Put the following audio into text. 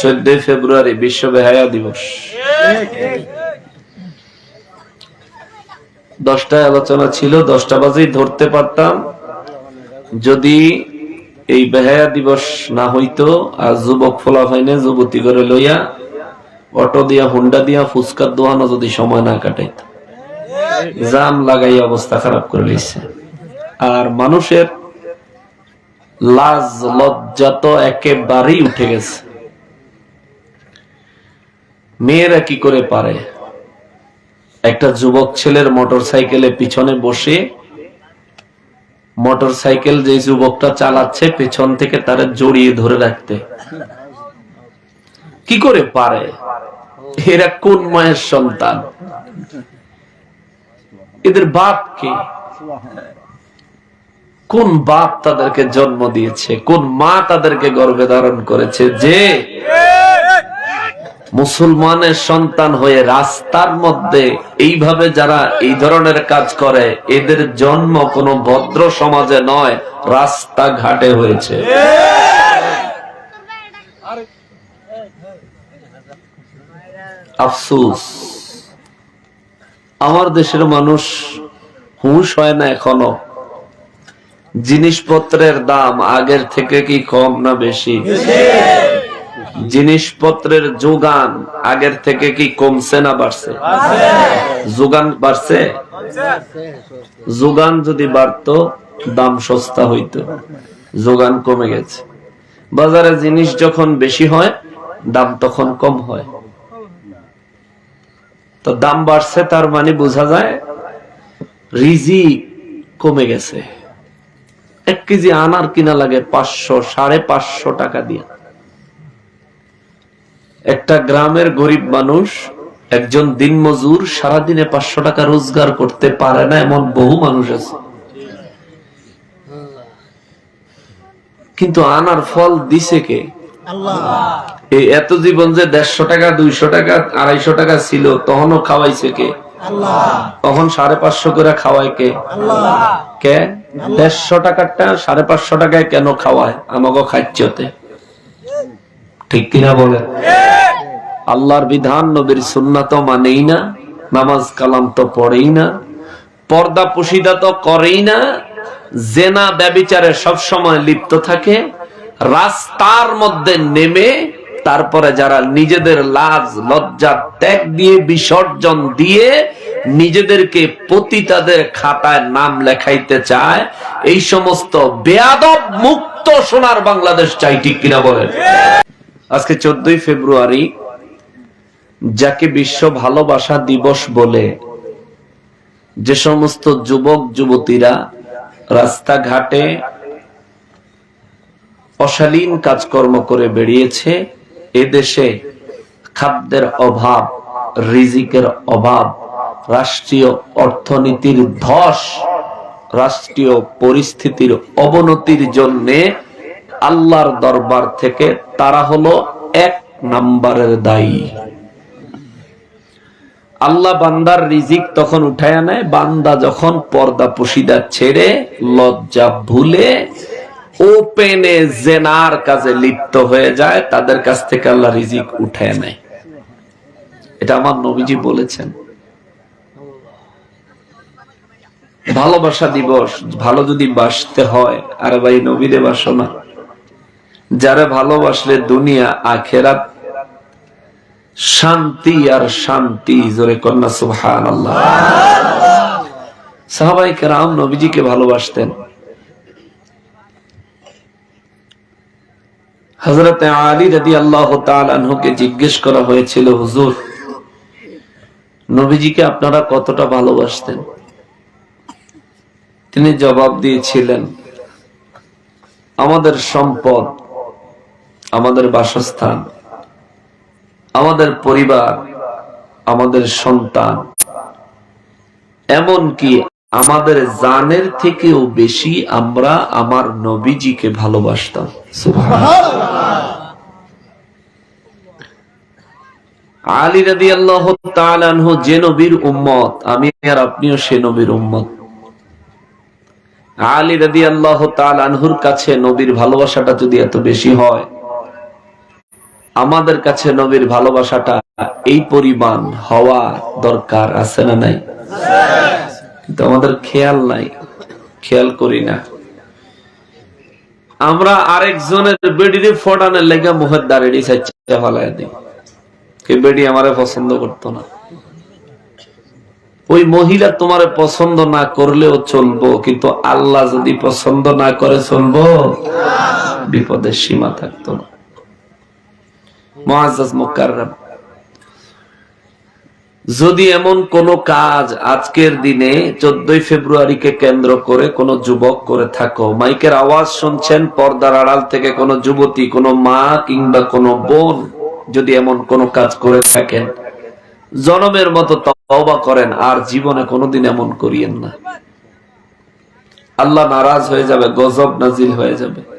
চোদ্দই ফেব্রুয়ারি বিশ্ব বেহায়া দিবস। দশটায় আলোচনা ছিল, দশটা বাজেই ধরতে পারতাম। যদি এই বেহায়া দিবস না হইতো, আর যুবক ফলাফাইনে যুবতী করে লইয়া অটো দিয়া, হুন্ডা দিয়া, ফুচকার দোয়ানো যদি সময় না কাটাইত। জাম লাগাই অবস্থা খারাপ করে লিখছে আর মানুষের লাজ, লজ্জা তো একেবারেই উঠে গেছে। মেয়েরা কি করে পারে? একটা যুবক ছেলের মোটর সাইকেলে পিছনে বসে মোটর সাইকেল যে যুবকটা চালাচ্ছে, পেছন থেকে তারা জড়িয়ে ধরে রাখতে। কি করে পারে? এরা কোন মায়ের সন্তান? এদের বাপ কে? কোন বাপ তাদেরকে জন্ম দিয়েছে? কোন মা তাদেরকে গর্ভে ধারণ করেছে? যে মুসলমানের সন্তান হয়ে রাস্তার মধ্যে এইভাবে যারা এই ধরনের কাজ করে, এদের জন্ম কোনো ভদ্র সমাজে নয় রাস্তা ঘাটে হয়েছে। আফসুস। আমার দেশের মানুষ হুঁশ হয় না এখনও। জিনিসপত্রের দাম আগের থেকে কি কম না বেশি? জিনিসপত্রের যোগান আগের থেকে কি কমছে না বাড়ছে? যোগান বাড়ছে? যোগান যদি বাড়তো, দাম সস্তা হইতো। যোগান কমে গেছে। বাজারে জিনিস যখন বেশি হয়, দাম তখন কম হয়। তো দাম বাড়ছে, তার মানে বোঝা যায় রিজি কমে গেছে। এক কেজি আনার কিনা লাগে পাঁচশো সাড়ে পাঁচশো টাকা দিয়ে। একটা গ্রামের গরিব মানুষ একজন দিনমজুর সারাদিনে পাঁচশো টাকা রোজগার করতে পারে না এমন বহু মানুষ আছে। কিন্তু আনার ফল দিছে কে? এই এত জীবন যে দেড়শো টাকা দুইশো টাকা আড়াইশো টাকা ছিল তখনও খাওয়াইছে কে? তখন সাড়ে পাঁচশো করে খাওয়ায় কে? কে? দেড়শো টাকারটা সাড়ে পাঁচশো টাকায় কেন খাওয়ায়? আমাকে খাচ্ছতে ঠিক কিনা বলে আল্লাহর বিধান নবীর সুন্নাত মানেই না নামাজ কালাম তো পড়েই না পর্দা পুশিদা তো করেই না জেনা ব্যবিচারে সব সময় লিপ্ত থাকে রাস্তার মধ্যে নেমে তারপরে যারা নিজেদের লাজ, লজ্জা, ত্যাগ দিয়ে বিসর্জন দিয়ে নিজেদেরকে পতিতাদের খাতায় নাম লেখাইতে চায়, এই সমস্ত বেয়াদব মুক্ত সোনার বাংলাদেশ চাই, ঠিক কিনা বলেন? আজকে চোদ্দই ফেব্রুয়ারি, যাকে বিশ্ব ভালোবাসা দিবস বলে, যে সমস্ত যুবক, যুবতীরা রাস্তাঘাটে অশালীন কাজকর্ম করে বেরিয়েছে এদেশে খাদ্যের অভাব, রিজিকের অভাব, রাষ্ট্রীয় অর্থনীতির ধস, রাষ্ট্রীয় পরিস্থিতির অবনতির জন্যে আল্লাহর দরবার থেকে তারা হলো এক নাম্বারের দায়ী। আল্লাহ বান্দার রিজিক তখন উঠায় নেয়, বান্দা যখন পর্দা পুশিদা ছেড়ে, লজ্জা ভুলে ওপেনে জেনার কাজে লিপ্ত হয়ে যায়, তাদের কাছ থেকে আল্লাহ রিজিক উঠায় নেয়। এটা আমার নবীজি বলেছেন। ভালোবাসা দিবস, ভালো যদি বাসতে হয়, আর ভাই নবীরে বাসো না। যারা ভালোবাসলে দুনিয়া, আখেরাত, শান্তি আর শান্তি, জোরে কন্যা সুহান আল্লাহ সাহাবাই কেরাম নবীজিকে ভালোবাসতেন। হজরত আলী রাদি আল্লাহ তালকে জিজ্ঞেস করা হয়েছিল, হুজুর, নবীজিকে আপনারা কতটা ভালোবাসতেন? তিনি জবাব দিয়েছিলেন, আমাদের সম্পদ, আমাদের বাসস্থান, আমাদের পরিবার, আমাদের সন্তান, এমনকি আমাদের জানের থেকেও বেশি আমরা আমার নবীজিকে ভালোবাসতাম। আলী রাদি আল্লাহ যে নবীর উম্মত, আমি আর আপনিও সে নবীর উম্মত। আলী রাদি আল্লাহ আনহুর কাছে নবীর ভালোবাসাটা যদি এত বেশি হয়, আমাদের কাছে নবীর ভালোবাসাটা এই পরিমাণ হওয়া দরকার আছে না নাই? কিন্তু আমাদের খেয়াল নাই, খেয়াল করি না। আমরা আরেকজনের বেডিরে ফোটানের লেগে মুখের দাঁড়িয়ে চাইতে ফেলাই দিই। কে বেডি আমারে পছন্দ করতো না। ওই মহিলা তোমারে পছন্দ না করলেও চলবো, কিন্তু আল্লাহ যদি পছন্দ না করে চলবো, বিপদের সীমা থাকতো না। মুআজ্জাজ মুকাররম। যদি এমন কোন কাজ আজকের দিনে চোদ্দই ফেব্রুয়ারিকে কেন্দ্র করে কোন যুবক করে থাকো, মাইকের আওয়াজ শুনছেন, পর্দার আড়াল থেকে কোন যুবতী, কোন মা কিংবা কোন বোন যদি এমন কোন কাজ করে থাকেন, জনমের মতো তওবা করেন, আর জীবনে কোনোদিন এমন করিয়েন না। আল্লাহ নারাজ হয়ে যাবে, গজব নাজিল হয়ে যাবে।